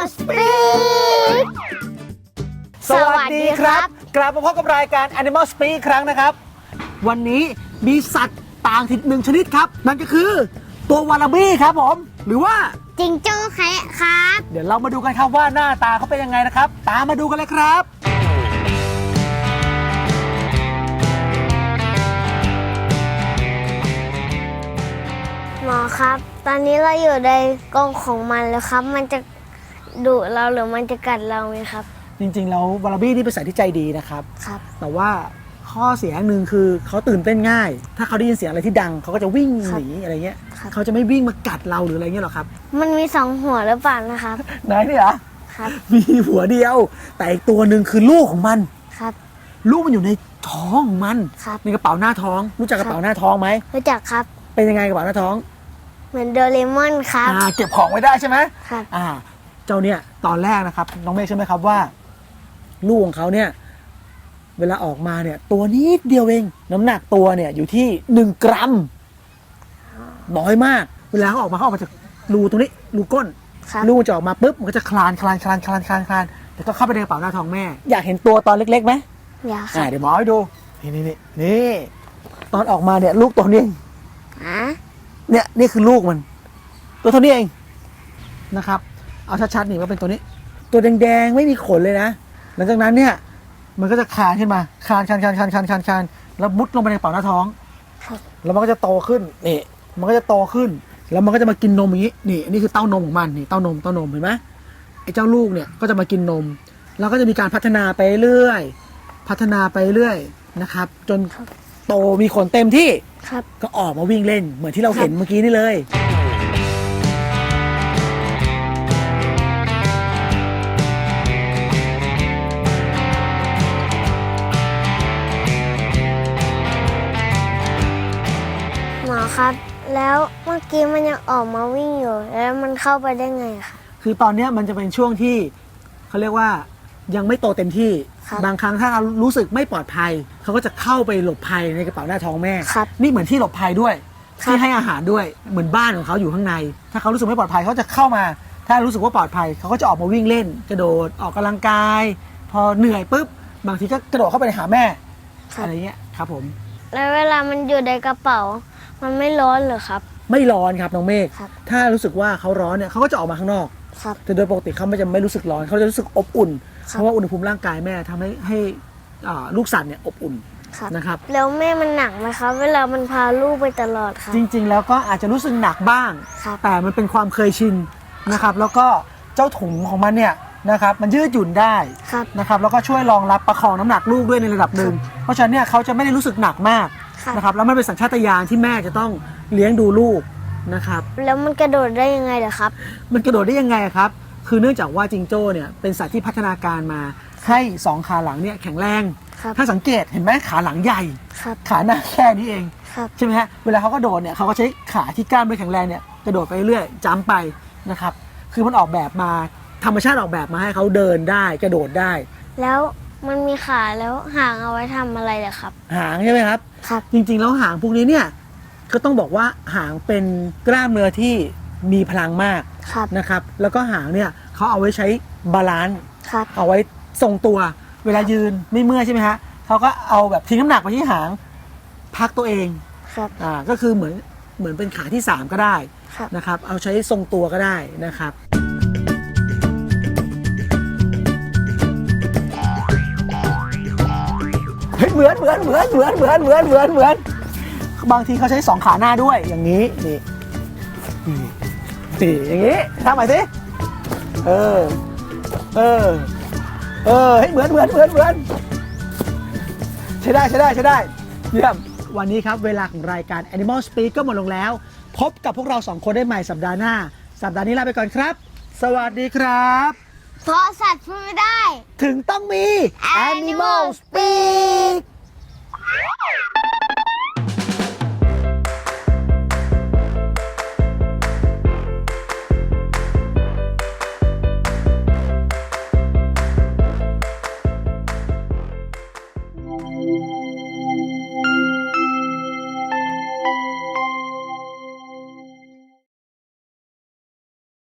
Animal Speak สวัสดีครับ กลับมาพบกับรายการ Animal Speak อีกครั้งนะครับ วันนี้มีสัตว์ต่างถิ่นหนึ่งชนิดครับ นั่นก็คือตัววาลาบี้ครับผม หรือว่าจิงโจ้แคะครับ เดี๋ยวเรามาดูกันครับว่าหน้าตาเขาเป็นยังไงนะครับ ตามมาดูกันเลยครับ หมอครับ ตอนนี้เราอยู่ในกรงของมันแล้วครับ มันจะ ดุเราหรือมันจะกัดเราไหมครับ จริงๆแล้ววาลาบี้นี่เป็นสัตว์ที่ใจดีนะครับ ครับ แต่ว่าข้อเสียอย่างหนึ่งคือเขาตื่นเต้นง่าย ถ้าเขาได้ยินเสียงอะไรที่ดัง เขาก็จะวิ่งครับหนีอะไรเงี้ย ครับ เขาจะไม่วิ่งมากัดเราหรืออะไรเงี้ยหรอกครับมันมีสองหัวหรือเปล่านะครับ ไหนนี่เหรอครับ มีหัวเดียว แต่อีกตัวหนึ่งคือลูกของมัน ครับ ลูกมันอยู่ในท้องของมัน ครับ ในกระเป๋าหน้าท้อง รู้จักกระเป๋าหน้าท้องไหม รู้จักครับ เป็นยังไงกระเป๋าหน้าท้อง เหมือนโดเรมอนครับ อ่า เก็บของไว้ได้ใช่ไหมครับ อ่า เจ้าเนี่ยตอนแรกนะครับ น้องเมฆใช่ไหมครับว่า ลูกของเขาเนี่ย เวลาออกมาเนี่ย ตัวนิดเดียวเอง น้ำหนักตัวเนี่ยอยู่ที่หนึ่งกรัมน้อยมาก เวลาเขาออกมาเขาออกมาจากรูตรงนี้รูก้น ครับลูกจะออกมาปุ๊บมันก็จะคลานคลานคลานคลานคลานคลานแต่ก็เข้าไปในกระเป๋าหน้าท้องแม่ อยากเห็นตัวตอนเล็กๆไหมอยากคอ่ารับเดี๋ยวหมอให้ดู นี่นี่นี่นี่ตอนออกมาเนี่ยลูกตัวนี้เอง อะเนี่ยนี่คือลูกมัน ตัวเท่านี้เองนะครับ เอาชัดๆนี่ว่าเป็นตัวนี้ ตัวแดงๆไม่มีขนเลยนะ หลังจากนั้นเนี่ยมันก็จะคลานขึ้นมาคลานคลานคลานคลานคลานคลานคลานแล้วมุดลงไปในกระเป๋าหน้าท้องครับแล้วมันก็จะโตขึ้นนี่มันก็จะโตขึ้น แล้วมันก็จะมากินนมอย่างนี้นี่อันนี่คือเต้านมของมันนี่เต้านมเต้านมเห็นไหมไอ้เจ้าลูกเนี่ยก็จะมากินนม แล้วก็จะมีการพัฒนาไปเรื่อย พัฒนาไปเรื่อยนะครับ จนโตมีขนเต็มที่ครับก็ออกมาวิ่งเล่นเหมือนที่เราเห็นเมื่อกี้นี่เลย หมอครับ แล้วเมื่อกี้มันยังออกมาวิ่งอยู่ แล้วมันเข้าไปได้ไงครับคือตอนเนี้ยมันจะเป็นช่วงที่เขาเรียกว่ายังไม่โตเต็มที่ครับบางครั้งถ้าเรารู้สึกไม่ปลอดภัย เขาก็จะเข้าไปหลบภัยในกระเป๋าหน้าท้องแม่ ครับนี่เหมือนที่หลบภัยด้วยครับ ที่ให้อาหารด้วยเหมือนบ้านของเขาอยู่ข้างใน ถ้าเขารู้สึกไม่ปลอดภัยเขาจะเข้ามา ถ้ารู้สึกว่าปลอดภัย เขาก็จะออกมาวิ่งเล่น กระโดดออกกำลังกาย พอเหนื่อยปุ๊บบางทีก็กระโดดเข้าไปหาแม่ครับ อะไรเงี้ยครับผม แล้วเวลามันอยู่ในกระเป๋า มันไม่ร้อนเหรอครับ ไม่ร้อนครับน้องเมฆครับ ถ้ารู้สึกว่าเขาร้อนเนี่ยเขาก็จะออกมาข้างนอก ครับ แต่โดยปกติเขาไม่จะไม่รู้สึกร้อนเขาจะรู้สึกอบอุ่น ครับ เพราะว่าอุณหภูมิร่างกายแม่ทำให้ให้อ่าลูกสัตว์เนี่ยอบอุ่นครับ นะครับ แล้วแม่มันหนักไหมครับ เวลามันพาลูกไปตลอดครับ จริง ๆ แล้วก็อาจจะรู้สึกหนักบ้าง ครับ แต่มันเป็นความเคยชินนะครับ แล้วก็เจ้าถุงของมันเนี่ยนะครับมันยืดหยุ่นได้ครับ นะครับแล้วก็ช่วยรองรับประคองน้ำหนักลูกด้วยในระดับหนึ่งเพราะฉะนั้นเนี่ยเขาจะไม่ได้รู้สึกหนักมาก ครับนะครับแล้วมันเป็นสัญชาตญาณที่แม่จะต้องเลี้ยงดูลูกนะครับ แล้วมันกระโดดได้ยังไงเหรอครับ มันกระโดดได้ยังไงอะครับ คือเนื่องจากว่าจิงโจ้เนี่ยเป็นสัตว์ที่พัฒนาการมาให้สองขาหลังเนี่ยแข็งแรง ครับถ้าสังเกตเห็นไหมขาหลังใหญ่ ครับขาหน้าแค่นี้เอง ครับ ใช่ไหมฮะ เวลาเขากระโดดเนี่ยเขาก็ใช้ขาที่กล้ามไม่แข็งแรงเนี่ยกระโดดไปเรื่อยจ้ำไปนะครับ คือมันออกแบบมาธรรมชาติออกแบบมาให้เขาเดินได้กระโดดได้ แล้ว มันมีขาแล้วหางเอาไว้ทำอะไรเหรอครับ หางใช่ไหมครับ ครับ จริงๆแล้วหางพวกนี้เนี่ยก็ต้องบอกว่าหางเป็นกล้ามเนื้อที่มีพลังมากครับ นะครับ แล้วก็หางเนี่ยเขาเอาไว้ใช้บาลานซ์ครับ เอาไว้ทรงตัว เวลายืนไม่เมื่อยใช่ไหมฮะเขาก็เอาแบบทิ้งน้ำหนักไปที่หางพักตัวเองครับ อ่าก็คือเหมือนเหมือนเป็นขาที่3ก็ได้ครับ นะครับ เอาใช้ทรงตัวก็ได้นะครับ มือนเหมือนเหมือนเหมือนเหมือนเหมือนเหมือนเหมือนบางทีเขาใช้สองขาหน้าด้วยอย่างนี้นี่นี่นี่อย่างนี้ทำใหม่สิเออเออเออเฮ้ยเหมือนเหมือนเหมือนเหมือนใช้ได้ใช้ได้ใช้ได้เยี่ยมวันนี้ครับเวลาของรายการ Animal Speak ก็หมดลงแล้ว พบกับพวกเราสองคนได้ใหม่สัปดาห์หน้า สัปดาห์นี้ลาไปก่อนครับ สวัสดีครับเพราะสัตว์พูดไม่ได้ ถึงต้องมี Animal Speak Yeah!